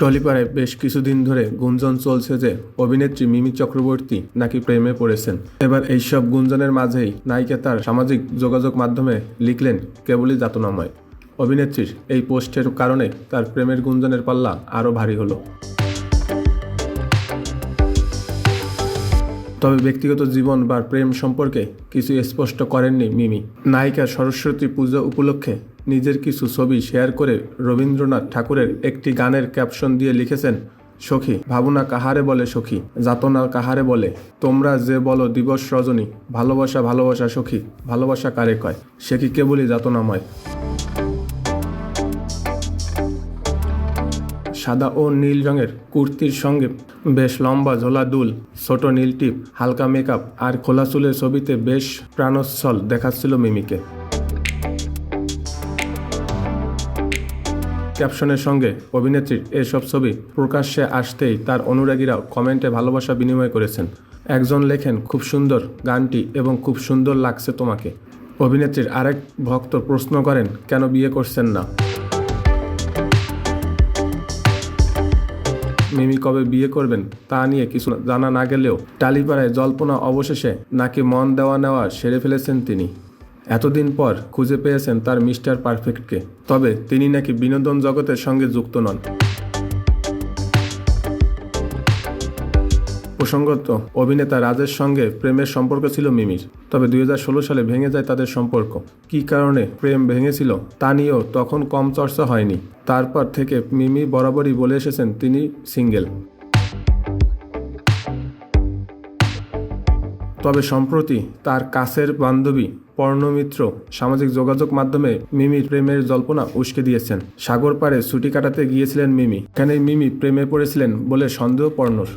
টলিপাড়ায় বেশ কিছুদিন ধরে গুঞ্জন চলছে যে অভিনেত্রী মিমি চক্রবর্তী নাকি প্রেমে পড়েছেন। এবার এইসব গুঞ্জনের মাঝেই নায়িকা তার সামাজিক যোগাযোগ মাধ্যমে লিখলেন, কেবলই যাতনাময় অভিনেত্রীর এই পোস্টের কারণে তার প্রেমের গুঞ্জনের পাল্লা আরও ভারী হলো। তবে ব্যক্তিগত জীবন বা প্রেম সম্পর্কে কিছু স্পষ্ট করেননি মিমি। নায়িকা সরস্বতী পূজা উপলক্ষে নিজের কিছু ছবি শেয়ার করে রবীন্দ্রনাথ ঠাকুরের একটি গানের ক্যাপশন দিয়ে লিখেছেন, সখী, ভাবনা কাহারে বলে সখী, যাতনা কাহারে বলে, তোমরা যে বলো দিবস রজনী, ভালোবাসা ভালোবাসা সখী, ভালোবাসা কারে কয়, সে কি কেবলই যাতনাময়? সাদা ও নীল রঙের কুর্তির সঙ্গে বেশ লম্বা ঝোলা দুল, ছোট নীল টিপ, হালকা মেকআপ আর খোলা চুলের ছবিতে বেশ প্রাণোচ্ছল দেখাচ্ছিল মিমিকে। ক্যাপশনের সঙ্গে অভিনেত্রীর এসব ছবি প্রকাশ্যে আসতেই তার অনুরাগীরাও কমেন্টে ভালোবাসা বিনিময় করেছেন। একজন লেখেন, খুব সুন্দর গানটি এবং খুব সুন্দর লাগছে তোমাকে। অভিনেত্রীর আরেক ভক্ত প্রশ্ন করেন, কেন বিয়ে করছেন না? মিমি কবে বিয়ে করবেন তা নিয়ে কিছু জানা না গেলেও টালিপাড়ায় জল্পনা অবশেষে নাকি মন দেওয়া নেওয়া সেরে ফেলেছেন তিনি। এতদিন পর খুঁজে পেয়েছেন তার মিস্টার পারফেক্টকে, তবে তিনি নাকি বিনোদন জগতের সঙ্গে যুক্ত নন। প্রসঙ্গত, অভিনেতা রাজের সঙ্গে প্রেমের সম্পর্ক ছিল মিমির, তবে দুই হাজার ষোলো সালে ভেঙে যায় তাদের সম্পর্ক। কী কারণে প্রেম ভেঙেছিল, তা নিয়েও তখন কম চর্চা হয়নি। তারপর থেকে মিমি বরাবরই বলে এসেছেন তিনি সিঙ্গেল। তবে সম্প্রতি তার কাছের বান্ধবী, পর্ণমিত্র, সামাজিক যোগাযোগ মাধ্যমে মিমির প্রেমের জল্পনা উস্কে দিয়েছেন। সাগর পাড়ে ছুটি কাটাতে গিয়েছিলেন মিমি। এখানে মিমি প্রেমে পড়েছিলেন বলে সন্দেহ পর্ণর।